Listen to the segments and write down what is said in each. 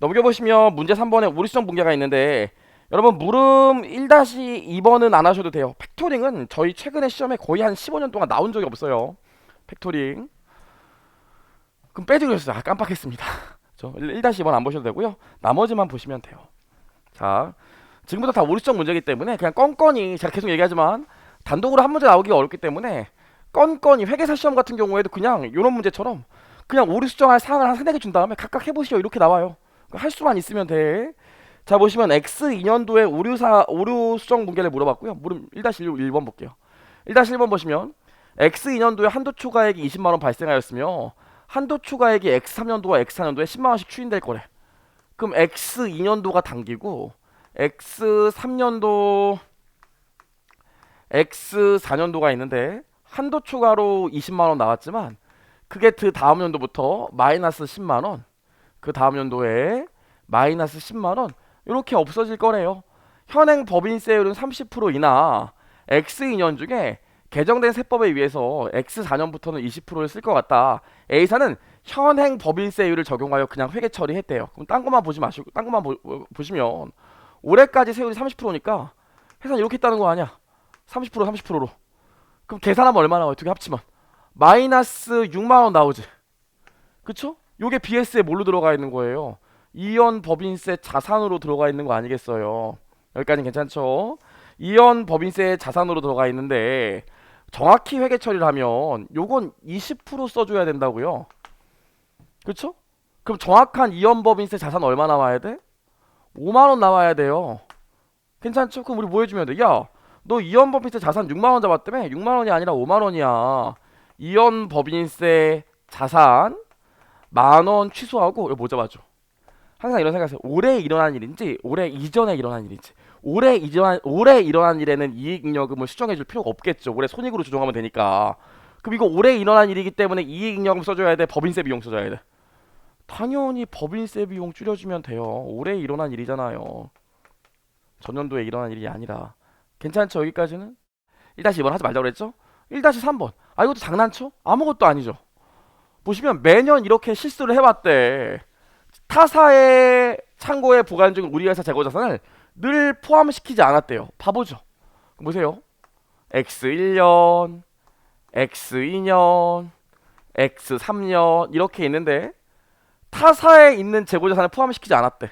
넘겨보시면 문제 3번에 우리수정 붕괴가 있는데 여러분 물음 1-2번은 안 하셔도 돼요. 팩토링은 저희 최근에 시험에 거의 한 15년 동안 나온 적이 없어요. 팩토링. 그럼 빼드렸어요. 아, 깜빡했습니다. 저 1-2번 안 보셔도 되고요. 나머지만 보시면 돼요. 자, 지금부터 다 우리수정 문제이기 때문에 그냥 껌껌이 제가 계속 얘기하지만 단독으로 한 문제 나오기가 어렵기 때문에 건건이 회계사 시험 같은 경우에도 그냥 이런 문제처럼 그냥 오류 수정할 사항을 한 세네 개 준 다음에 각각 해보시오 이렇게 나와요. 할 수만 있으면 돼. 자 보시면 X 2년도에 오류사 오류 수정 붕괴를 물어봤고요. 물음 1-1번 볼게요. 1-1번 보시면 X 2년도에 한도 초과액이 20만 원 발생하였으며 한도 초과액이 X 3년도와 X 4년도에 10만 원씩 추인될 거래. 그럼 X 2년도가 당기고 X 3년도 X 4년도가 있는데 한도 초과로 20만 원 나왔지만 그게 그 다음 연도부터 마이너스 10만 원, 그 다음 연도에 마이너스 10만 원 이렇게 없어질 거래요. 현행 법인세율은 30% 이나 X 2년 중에 개정된 세법에 의해서 X 4년부터는 20%를 쓸 것 같다. A사는 현행 법인세율을 적용하여 그냥 회계 처리했대요. 그럼 딴 것만 보지 마시고 딴 것만 보, 보시면 올해까지 세율이 30%니까 회사는 이렇게 했다는 거 아니야? 30% 30%로. 그럼 계산하면 얼마 나와요? 두 개 합치면 마이너스 6만 원 나오지. 그쵸? 요게 BS에 뭘로 들어가 있는 거예요? 이연 법인세 자산으로 들어가 있는 거 아니겠어요? 여기까지 괜찮죠? 이연 법인세 자산으로 들어가 있는데 정확히 회계 처리를 하면 요건 20% 써줘야 된다고요. 그쵸? 그럼 정확한 이연 법인세 자산 얼마 나와야 돼? 5만 원 나와야 돼요. 괜찮죠? 그럼 우리 뭐 해주면 돼? 야, 너 이연 법인세 자산 6만 원 잡았다며? 6만 원이 아니라 5만 원이야. 이연 법인세 자산 만 원 취소하고 이거 뭐 잡아줘? 항상 이런 생각하세요. 올해 일어난 일인지 올해 이전에 일어난 일인지 올해 이전 올해 일어난 일에는 이익잉여금을 수정해줄 필요가 없겠죠. 올해 손익으로 조정하면 되니까. 그럼 이거 올해 일어난 일이기 때문에 이익잉여금 써줘야 돼. 법인세 비용 써줘야 돼. 당연히 법인세 비용 줄여주면 돼요. 올해 일어난 일이잖아요. 전년도에 일어난 일이 아니라. 괜찮죠? 여기까지는? 1-2번 하지 말자고 그랬죠? 1-3번. 아 이것도 장난쳐? 아무것도 아니죠. 보시면 매년 이렇게 실수를 해왔대. 타사의 창고에 보관 중인 우리 회사 재고 자산을 늘 포함시키지 않았대요. 바보죠. 보세요. X1년, X2년, X3년 이렇게 있는데 타사에 있는 재고 자산을 포함시키지 않았대.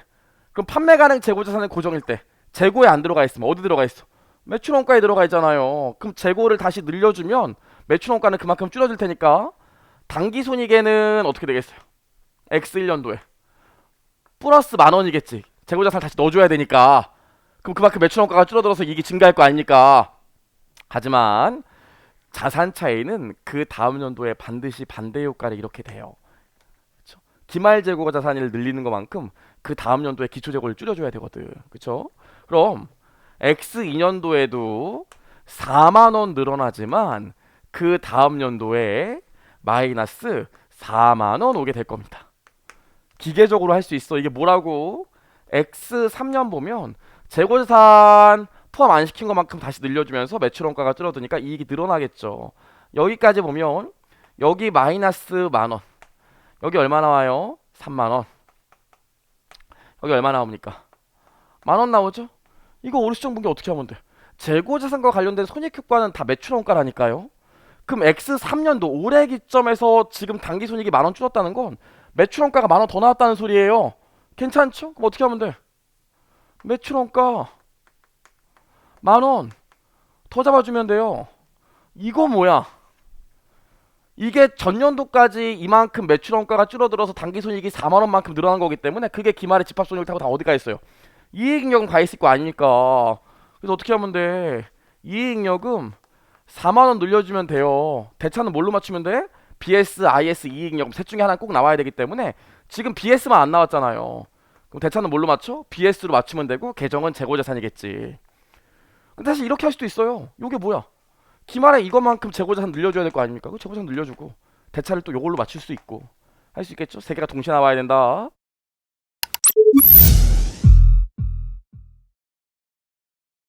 그럼 판매 가능 재고 자산은 고정일 때 재고에 안 들어가 있으면 어디 들어가 있어? 매출 원가에 들어가 있잖아요. 그럼 재고를 다시 늘려주면 매출 원가는 그만큼 줄어들 테니까 단기 손익에는 어떻게 되겠어요? X1년도에 플러스 만 원이겠지. 재고 자산 다시 넣어줘야 되니까. 그럼 그만큼 매출 원가가 줄어들어서 이익이 증가할 거 아닙니까? 하지만 자산 차이는 그 다음 연도에 반드시 반대 효과를 이렇게 돼요. 그쵸? 기말 재고가 자산을 늘리는 것만큼 그 다음 연도에 기초 재고를 줄여줘야 되거든. 그렇죠? 그럼 X 2년도에도 4만 원 늘어나지만 그 다음 연도에 마이너스 4만 원 오게 될 겁니다. 기계적으로 할 수 있어. 이게 뭐라고? X 3년 보면 재고자산 포함 안 시킨 것만큼 다시 늘려주면서 매출 원가가 줄어드니까 이익이 늘어나겠죠. 여기까지 보면 여기 마이너스 만 원. 여기 얼마 나와요? 3만 원. 여기 얼마 나옵니까? 만 원 나오죠? 이거 오류수정 분기 어떻게 하면 돼? 재고자산과 관련된 손익 효과는 다 매출 원가라니까요. 그럼 X 3년도 올해 기점에서 지금 단기 손익이 만 원 줄었다는 건 매출 원가가 만 원 더 나왔다는 소리예요. 괜찮죠? 그럼 어떻게 하면 돼? 매출 원가 만 원 더 잡아주면 돼요. 이거 뭐야? 이게 전년도까지 이만큼 매출 원가가 줄어들어서 단기 손익이 4만 원만큼 늘어난 거기 때문에 그게 기말의 집합 손익을 타고 다 어디 가 있어요? 이익 잉여금 가 있을 거 아닙니까? 그래서 어떻게 하면 돼? 이익 잉여금 4만 원 늘려주면 돼요. 대차는 뭘로 맞추면 돼? BS, IS, 이익잉여금 셋 중에 하나 꼭 나와야 되기 때문에 지금 BS만 안 나왔잖아요. 그럼 대차는 뭘로 맞춰? BS로 맞추면 되고 계정은 재고자산이겠지. 근데 사실 이렇게 할 수도 있어요. 요게 뭐야? 기말에 이것만큼 재고자산 늘려줘야 될 거 아닙니까? 그 재고자산 늘려주고 대차를 또 요걸로 맞출 수 있고 할 수 있겠죠? 세 개가 동시에 나와야 된다.